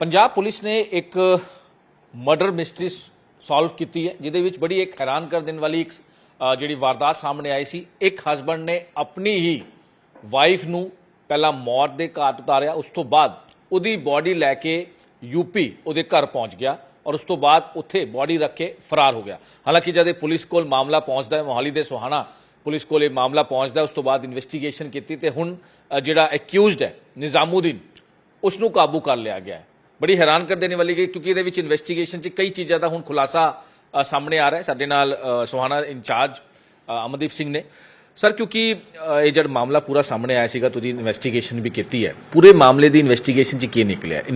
Punjab police ਨੇ ਇੱਕ murder mystery solve ਕੀਤੀ ਹੈ, ਜਿਹਦੇ ਵਿੱਚ ਬੜੀ ਇੱਕ ਹੈਰਾਨ ਕਰ ਦੇਣ ਵਾਲੀ ਇੱਕ ਜਿਹੜੀ ਵਾਰਦਾਤ ਸਾਹਮਣੇ ਆਈ ਸੀ। ਇੱਕ ਹਸਬੰਡ ਨੇ ਆਪਣੀ ਹੀ ਵਾਈਫ ਨੂੰ ਪਹਿਲਾਂ ਮੌਤ ਦੇ ਘਾਟ ਉਤਾਰਿਆ, ਉਸ ਤੋਂ ਬਾਅਦ ਉਹਦੀ ਬਾਡੀ ਲੈ ਕੇ ਯੂਪੀ ਉਹਦੇ ਘਰ ਪਹੁੰਚ ਗਿਆ ਔਰ ਉਸ ਤੋਂ ਬਾਅਦ ਉੱਥੇ ਬਾਡੀ ਰੱਖ ਕੇ ਫਰਾਰ ਹੋ ਗਿਆ। ਹਾਲਾਂਕਿ ਜਦ ਇਹ ਪੁਲਿਸ ਕੋਲ ਮਾਮਲਾ ਪਹੁੰਚਦਾ ਹੈ, ਮੋਹਾਲੀ ਦੇ ਸੁਹਾਣਾ ਪੁਲਿਸ ਕੋਲ ਇਹ ਮਾਮਲਾ ਪਹੁੰਚਦਾ ਉਸ ਤੋਂ ਬਾਅਦ ਇਨਵੈਸਟੀਗੇਸ਼ਨ ਕੀਤੀ ਤੇ ਹੁਣ ਜਿਹੜਾ ਅਕਿਊਜ਼ਡ ਹੈ, ਨਿਜ਼ਾਮੂਦੀਨ, ਉਸ ਨੂੰ ਕਾਬੂ ਕਰ ਲਿਆ ਗਿਆ ਹੈ। ਬੜੀ ਹੈਰਾਨ ਕਰ ਦੇਣ ਵਾਲੀ ਗਈ ਕਿਉਂਕਿ ਇਹਦੇ ਵਿੱਚ ਇਨਵੈਸਟੀਗੇਸ਼ਨ 'ਚ ਕਈ ਚੀਜ਼ਾਂ ਦਾ ਹੁਣ ਖੁਲਾਸਾ ਸਾਹਮਣੇ ਆ ਰਿਹਾ ਸਾਡੇ ਨਾਲ ਅ, ਸੁਹਾਣਾ ਇੰਚਾਰਜ ਅਮਨਦੀਪ ਸਿੰਘ ਨੇ। ਸਰ ਕਿਉਂਕਿ ਇਹ ਜਦ ਮਾਮਲਾ ਪੂਰਾ ਸਾਹਮਣੇ ਆਇਆ ਸੀਗਾ ਤੁਸੀਂ ਇਨਵੈਸਟੀਗੇਸ਼ਨ ਵੀ ਕੀਤੀ ਹੈ। ਪੂਰੇ ਮਾਮਲੇ ਦੀ ਇਨਵੈਸਟੀਗੇਸ਼ਨ 'ਚ ਕੀ ਨਿਕਲਿਆ? ਇਹ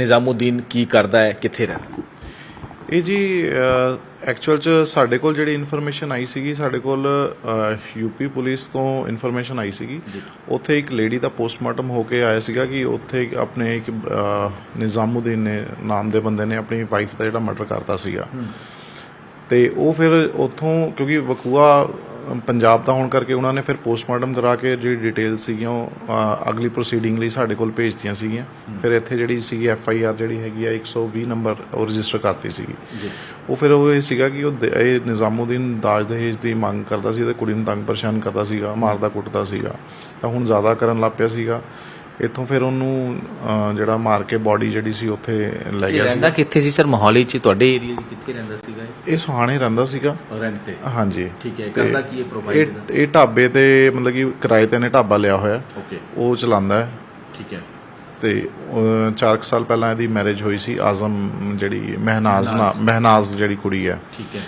ਕੀ ਕਰਦਾ ਹੈ? ਕਿੱਥੇ ਰਹਿੰਦਾ? ਇਹ ਜੀ ਐਕਚੁਅਲ ਚ ਸਾਡੇ ਕੋਲ ਜਿਹੜੀ ਇਨਫੋਰਮੇਸ਼ਨ ਆਈ ਸੀਗੀ ਸਾਡੇ ਕੋਲ ਯੂਪੀ ਪੁਲਿਸ ਤੋਂ ਇਨਫੋਰਮੇਸ਼ਨ ਆਈ ਸੀਗੀ। ਉੱਥੇ ਇੱਕ ਲੇਡੀ ਦਾ ਪੋਸਟਮਾਰਟਮ ਹੋ ਕੇ ਆਇਆ ਸੀਗਾ ਕਿ ਉੱਥੇ ਆਪਣੇ ਇੱਕ ਨਿਜ਼ਾਮੁਦੀਨ ਨੇ ਨਾਮ ਦੇ ਬੰਦੇ ਨੇ ਆਪਣੀ ਵਾਈਫ ਦਾ ਜਿਹੜਾ ਮਰਡਰ ਕਰਤਾ ਸੀਗਾ। ਤੇ ਉਹ ਫਿਰ ਉੱਥੋਂ ਕਿਉਂਕਿ ਵਕੂਆ ਪੰਜਾਬ ਦਾ ਹੋਣ ਕਰਕੇ ਉਹਨਾਂ ਨੇ ਫਿਰ ਪੋਸਟਮਾਰਟਮ ਕਰਾ ਕੇ ਜਿਹੜੀ ਡਿਟੇਲ ਸੀਗੀਆਂ ਉਹ ਅਗਲੀ ਪ੍ਰੋਸੀਡਿੰਗ ਲਈ ਸਾਡੇ ਕੋਲ ਭੇਜਤੀਆਂ ਸੀਗੀਆਂ। ਫਿਰ ਇੱਥੇ ਜਿਹੜੀ ਸੀਗੀ ਐਫ ਆਈ ਆਰ ਜਿਹੜੀ ਹੈਗੀ ਆ 120 ਨੰਬਰ ਉਹ ਰਜਿਸਟਰ ਕਰਤੀ ਸੀਗੀ। ਉਹ ਫਿਰ ਉਹ ਇਹ ਸੀਗਾ ਕਿ ਉਹ ਇਹ ਨਿਜ਼ਾਮੂਦੀਨ ਦਾਜ ਦਹੇਜ ਦੀ ਮੰਗ ਕਰਦਾ ਸੀ ਤੇ ਕੁੜੀ ਨੂੰ ਤੰਗ ਪਰੇਸ਼ਾਨ ਕਰਦਾ ਸੀਗਾ ਮਾਰਦਾ ਕੁੱਟਦਾ ਸੀਗਾ। ਤਾਂ ਹੁਣ ਜ਼ਿਆਦਾ ਕਰਨ ਲੱਗ ਪਿਆ ਸੀਗਾ। ਇੱਥੋਂ ਫਿਰ ਉਹਨੂੰ ਜਿਹੜਾ ਮਾਰ ਕੇ ਬਾਡੀ ਜਿਹੜੀ ਸੀ ਉੱਥੇ ਲੈ ਗਿਆ ਸੀ। ਰਹਿੰਦਾ ਕਿੱਥੇ ਸੀ ਸਰ? ਮੋਹਾਲੀ 'ਚ ਤੁਹਾਡੇ ਏਰੀਆ 'ਚ ਕਿੱਥੇ ਰਹਿੰਦਾ ਸੀਗਾ ਇਹ? ਸੁਹਾਣੇ ਰਹਿੰਦਾ ਸੀਗਾ। ਇਹ ਰੈਂਟ ਤੇ। ਹਾਂਜੀ। ਠੀਕ ਹੈ, ਤੇ ਕਰਦਾ ਕੀ ਹੈ provide ਇਹ ਇਹ ਢਾਬੇ ਤੇ ਮਤਲਬ ਕਿ ਕਿਰਾਏ ਤੇ ਨੇ ਢਾਬਾ ਲਿਆ ਹੋਇਆ। ਓਕੇ ਉਹ ਚਲਾਉਂਦਾ ਹੈ। ਠੀਕ ਹੈ। ਤੇ 4 ਸਾਲ ਪਹਿਲਾਂ ਇਹਦੀ ਮੈਰਿਜ ਹੋਈ ਸੀ ਆਜ਼ਮ ਜਿਹੜੀ ਮਹਿਨਾਜ਼ ਨਾ ਮਹਿਨਾਜ਼। ਜਿਹੜੀ ਕੁੜੀ ਹੈ। ਠੀਕ ਹੈ।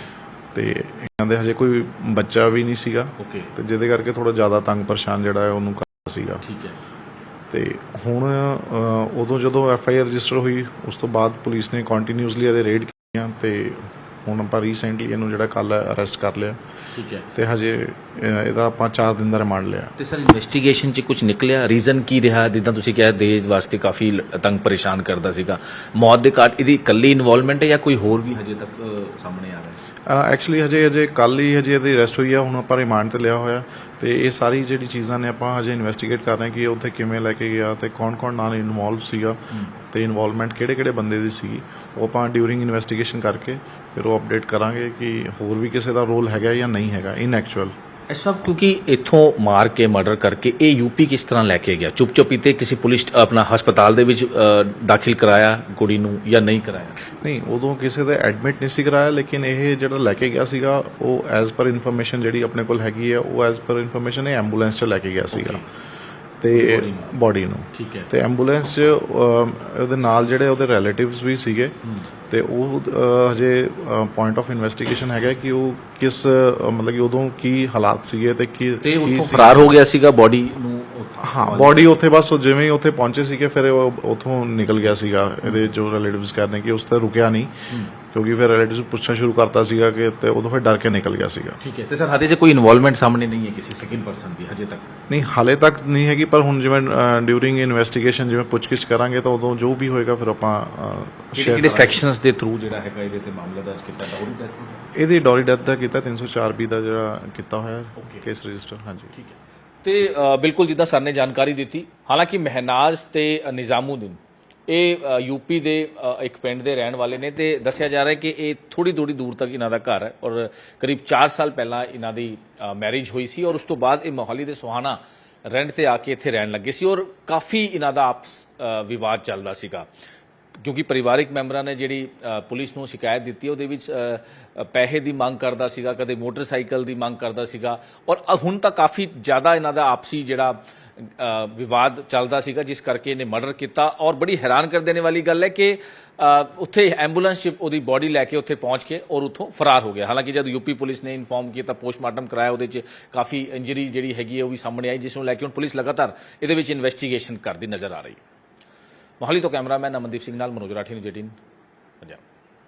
ਤੇ ਇਹਨਾਂ ਦੇ ਹਜੇ ਕੋਈ ਬੱਚਾ ਵੀ ਨਹੀਂ ਸੀਗਾ। ਓਕੇ ਤੇ ਜਿਹਦੇ ਕਰਕੇ ਥੋੜਾ ਜ਼ਿਆਦਾ ਤੰਗ ਪਰੇਸ਼ਾਨ ਜਿਹੜਾ ਹੈ ਉਹਨੂੰ ਕਰਦਾ ਸੀਗਾ। ਠੀਕ ਹੈ। ਤੇ ਹੁਣ ਉਦੋਂ ਜਦੋਂ ਐਫ ਆਈ ਆਰ ਰਜਿਸਟਰ ਹੋਈ ਉਸ ਤੋਂ ਬਾਅਦ ਪੁਲਿਸ ਨੇ ਕੰਟੀਨਿਊਸਲੀ ਇਹਦੇ ਰੇਡ ਕੀਤੀਆਂ ਤੇ ਹੁਣ ਆਪਾਂ ਰੀਸੈਂਟਲੀ ਇਹਨੂੰ ਜਿਹੜਾ ਕੱਲ ਅਰੈਸਟ ਕਰ ਲਿਆ। ਠੀਕ ਹੈ। ਤੇ ਹਜੇ ਇਹਦਾ ਆਪਾਂ 4 ਦਿਨ ਦਾ ਰਿਮਾਂਡ ਲਿਆ। ਤੇ ਸਰ ਇਨਵੈਸਟੀਗੇਸ਼ਨ 'ਚ ਕੁਝ ਨਿਕਲਿਆ? ਰੀਜ਼ਨ ਕੀ ਰਿਹਾ? ਜਿੱਦਾਂ ਤੁਸੀਂ ਕਿਹਾ ਦੇਜ ਵਾਸਤੇ ਕਾਫੀ ਤੰਗ ਪਰੇਸ਼ਾਨ ਕਰਦਾ ਸੀਗਾ। ਮੌਤ ਦੇ ਘਾਟ ਇਹਦੀ ਇਕੱਲੀ ਇਨਵੋਲਵਮੈਂਟ ਹੈ ਜਾਂ ਕੋਈ ਹੋਰ ਵੀ ਹਜੇ ਤੱਕ ਸਾਹਮਣੇ ਆ ਰਿਹਾ ਹੈ? ਐਕਚੁਅਲੀ ਹਜੇ ਹਜੇ ਕੱਲ ਹੀ ਹਜੇ ਇਹਦੀ ਅਰੈਸਟ ਹੋਈ ਆ ਹੁਣ ਆਪਾਂ ਰਿਮਾਂਡ ਤੇ ਲਿਆ ਹੋਇਆ। ਤੇ ਇਹ ਸਾਰੀ ਜਿਹੜੀ ਚੀਜ਼ਾਂ ਨੇ ਆਪਾਂ ਹਜੇ ਇਨਵੈਸਟੀਗੇਟ ਕਰ ਰਹੇ ਹਾਂ ਕਿ ਉੱਥੇ ਕਿਵੇਂ ਲੈ ਕੇ ਗਿਆ ਤੇ ਕੌਣ-ਕੌਣ ਨਾਲ ਇਨਵੋਲਵ ਸੀਗਾ ਤੇ ਇਨਵੋਲਵਮੈਂਟ ਕਿਹੜੇ-ਕਿਹੜੇ ਬੰਦੇ ਦੀ ਸੀਗੀ, ਉਹ ਆਪਾਂ ਡਿਊਰਿੰਗ ਇਨਵੈਸਟੀਗੇਸ਼ਨ ਕਰਕੇ ਫਿਰ ਉਹ ਅਪਡੇਟ ਕਰਾਂਗੇ ਕਿ ਹੋਰ ਵੀ ਕਿਸੇ ਦਾ ਰੋਲ ਹੈਗਾ ਜਾਂ ਨਹੀਂ ਹੈਗਾ ਇਨ ਐਕਚੁਅਲ ਇਸ ਸਭ ਕਿਉਂਕਿ ਇੱਥੋਂ ਮਾਰ ਕੇ ਮਰਡਰ ਕਰਕੇ ਇਹ ਯੂਪੀ ਕਿਸ ਤਰ੍ਹਾਂ ਲੈ ਕੇ ਗਿਆ? ਚੁੱਪ ਚੁੱਪ ਤੇ ਕਿਸੇ ਪੁਲਿਸ ਆਪਣਾ ਹਸਪਤਾਲ ਦੇ ਵਿੱਚ ਦਾਖਲ ਕਰਾਇਆ ਕੁੜੀ ਨੂੰ ਜਾਂ ਨਹੀਂ ਕਰਾਇਆ? ਨਹੀਂ ਉਦੋਂ ਕਿਸੇ ਦਾ ਐਡਮਿਟ ਨਹੀਂ ਸੀ ਕਰਾਇਆ ਲੇਕਿਨ ਇਹ ਜਿਹੜਾ ਲੈ ਕੇ ਗਿਆ ਸੀਗਾ ਉਹ ਐਜ਼ ਪਰ ਇਨਫੋਰਮੇਸ਼ਨ ਜਿਹੜੀ ਆਪਣੇ ਕੋਲ ਹੈਗੀ ਹੈ ਉਹ ਐਜ਼ ਪਰ ਇਨਫੋਰਮੇਸ਼ਨ ਇਹ ਐਂਬੂਲੈਂਸ 'ਚ ਲੈ ਕੇ ਗਿਆ ਸੀਗਾ। ਤੇ ਬਾਡੀ ਨੂੰ। ਠੀਕ ਹੈ। ਤੇ ਐਂਬੂਲੈਂਸ ਉਹਦੇ ਨਾਲ ਜਿਹੜੇ ਉਹਦੇ ਰਿਲੇਟਿਵਸ ਵੀ ਸੀਗੇ ਤੇ ਉਹ ਹਜੇ ਪੁਆਇੰਟ ਆਫ ਇਨਵੈਸਟੀਗੇਸ਼ਨ ਹੈਗਾ ਕਿ ਉਹ ਕਿਸ ਮਤਲਬ ਕਿ ਉਦੋਂ ਕੀ ਹਾਲਾਤ ਸੀਗੇ ਤੇ ਕੀ ਤੇ ਉੱਥੋਂ ਫਰਾਰ ਹੋ ਗਿਆ ਸੀਗਾ ਬਾਡੀ ਨੂੰ ਹਾਂ ਬਾਡੀ ਉੱਥੇ ਬਸ ਉਹ ਜਿਵੇਂ ਹੀ ਉੱਥੇ ਪਹੁੰਚੇ ਸੀਗੇ ਫਿਰ ਉਹ ਉੱਥੋਂ ਨਿਕਲ ਗਿਆ ਸੀਗਾ। ਇਹਦੇ ਜੋ ਰਿਲੇਟਿਵਸ ਕਹਿੰਦੇ ਕਿ ਉਸ ਤੇ ਰੁਕਿਆ ਨਹੀਂ। ਕਿਉਂਕਿ ਫਿਰ ਰਿਲੇਟਿਵਸ ਪੁੱਛਣਾ ਸ਼ੁਰੂ ਕਰਤਾ ਸੀਗਾ ਕਿ ਤੇ ਉਦੋਂ ਫਿਰ ਡਰ ਕੇ ਨਿਕਲ ਗਿਆ ਸੀਗਾ। ਠੀਕ ਹੈ ਤੇ ਸਰ ਹਜੇ 'ਚ ਕੋਈ ਇਨਵੋਲਵਮੈਂਟ ਸਾਹਮਣੇ ਨਹੀਂ ਹੈ ਕਿਸੇ ਸੈਕਿੰਡ ਪਰਸਨ ਦੀ ਹਜੇ ਤੱਕ? ਨਹੀਂ ਹਾਲੇ ਤੱਕ ਨਹੀਂ ਹੈਗੀ ਪਰ ਹੁਣ ਜਿਵੇਂ ਡਿਊਰਿੰਗ ਇਨਵੈਸਟੀਗੇਸ਼ਨ ਜਿਵੇਂ ਪੁੱਛਗਿੱਛ ਕਰਾਂਗੇ ਤਾਂ ਉਦੋਂ ਜੋ ਵੀ ਹੋਏਗਾ ਫਿਰ ਆਪਾਂ ਸ਼ੇਅਰ ਕਿਹੜੇ ਸੈਕਸ਼ਨਸ ਦੇ ਥਰੂ ਜਿਹੜਾ ਹੈਗਾ ਇਹਦੇ ਤੇ ਮਾਮਲਾ ਦਰਜ ਕੀਤਾ ਉਹਦੀ death ਇਹਦੀ ਡੋਰੀ ਡੈਥ ਦਾ ਕੀਤਾ 304 ਬੀ ਦਾ ਜਿਹੜਾ ਕੀਤਾ ਹੋਇਆ ਕੇਸ ਰਜਿਸਟਰ ਹਾਂਜੀ। ਠੀਕ ਹੈ। ਤੇ ਬਿਲਕੁਲ ਜਿੱਦਾਂ ਸਰ ਨੇ ਜਾਣਕਾਰੀ ਦਿੱਤੀ ਹਾਲਾਂਕਿ ਮਹਿਨਾਜ਼ ਤੇ ਨਿਜ਼ਾਮੂਦੀਨ ਇਹ ਅ, ਯੂਪੀ ਦੇ ਇੱਕ ਪਿੰਡ ਦੇ ਰਹਿਣ ਵਾਲੇ ਨੇ ਤੇ ਦੱਸਿਆ ਜਾ ਰਿਹਾ ਕਿ ਇਹ ਥੋੜੀ ਥੋੜੀ ਦੂਰ ਤੱਕ ਇਹਨਾਂ ਦਾ ਘਰ ਹੈ ਔਰ ਕਰੀਬ 4 ਸਾਲ ਪਹਿਲਾਂ ਇਹਨਾਂ ਦੀ ਮੈਰਿਜ ਹੋਈ ਸੀ ਔਰ ਉਸ ਤੋਂ ਬਾਅਦ ਇਹ ਮੋਹਾਲੀ ਦੇ ਸੁਹਾਣਾ ਰੈਂਟ ਤੇ ਆ ਕੇ ਇੱਥੇ ਰਹਿਣ ਲੱਗੇ ਸੀ ਔਰ ਕਾਫੀ ਇਹਨਾਂ ਦਾ ਆਪਸ ਵਿਵਾਦ ਚੱਲਦਾ ਸੀਗਾ। ਕਿਉਂਕਿ ਪਰਿਵਾਰਿਕ ਮੈਂਬਰਾਂ ਨੇ ਜਿਹੜੀ ਪੁਲਿਸ ਨੂੰ ਸ਼ਿਕਾਇਤ ਦਿੱਤੀ ਉਹਦੇ ਵਿੱਚ ਪੈਸੇ ਦੀ ਮੰਗ ਕਰਦਾ ਸੀਗਾ ਕਦੇ ਮੋਟਰਸਾਈਕਲ ਦੀ ਮੰਗ ਕਰਦਾ ਸੀਗਾ ਔਰ ਹੁਣ ਤਾਂ ਕਾਫੀ ਜ਼ਿਆਦਾ ਇਹਨਾਂ ਦਾ ਆਪਸੀ ਜਿਹੜਾ ਵਿਵਾਦ ਚੱਲਦਾ ਸੀਗਾ, ਜਿਸ ਕਰਕੇ ਇਹਨੇ ਮਰਡਰ ਕੀਤਾ ਔਰ ਬੜੀ ਹੈਰਾਨ ਕਰ ਦੇਣ ਵਾਲੀ ਗੱਲ ਹੈ ਕਿ ਉੱਥੇ ਐਂਬੂਲੈਂਸ 'ਚ ਉਹਦੀ ਬਾਡੀ ਲੈ ਕੇ ਉੱਥੇ ਪਹੁੰਚ ਕੇ ਔਰ ਉੱਥੋਂ ਫਰਾਰ ਹੋ ਗਿਆ। ਹਾਲਾਂਕਿ ਜਦ ਯੂਪੀ ਪੁਲਿਸ ਨੇ ਇਨਫੋਰਮ ਕੀਤਾ ਪੋਸਟਮਾਰਟਮ ਕਰਾਇਆ, ਉਹਦੇ 'ਚ ਕਾਫੀ ਇੰਜਰੀ ਜਿਹੜੀ ਹੈਗੀ ਹੈ, ਉਹ ਵੀ ਸਾਹਮਣੇ ਆਈ, ਜਿਸ ਨੂੰ ਲੈ ਕੇ ਹੁਣ ਪੁਲਿਸ ਲਗਾਤਾਰ ਇਹਦੇ ਵਿੱਚ ਇਨਵੈਸਟੀਗੇਸ਼ਨ ਕਰਦੀ ਨਜ਼ਰ ਆ ਰਹੀ ਹੈ। ਮੋਹਾਲੀ ਤੋਂ ਕੈਮਰਾਮੈਨ ਅਮਨਦੀਪ ਸਿੰਘ ਨਾਲ ਮਨੋਜ ਰਾਠੀ ਨੂੰ ਜੇਟਿਨ ਪੰਜਾਬ।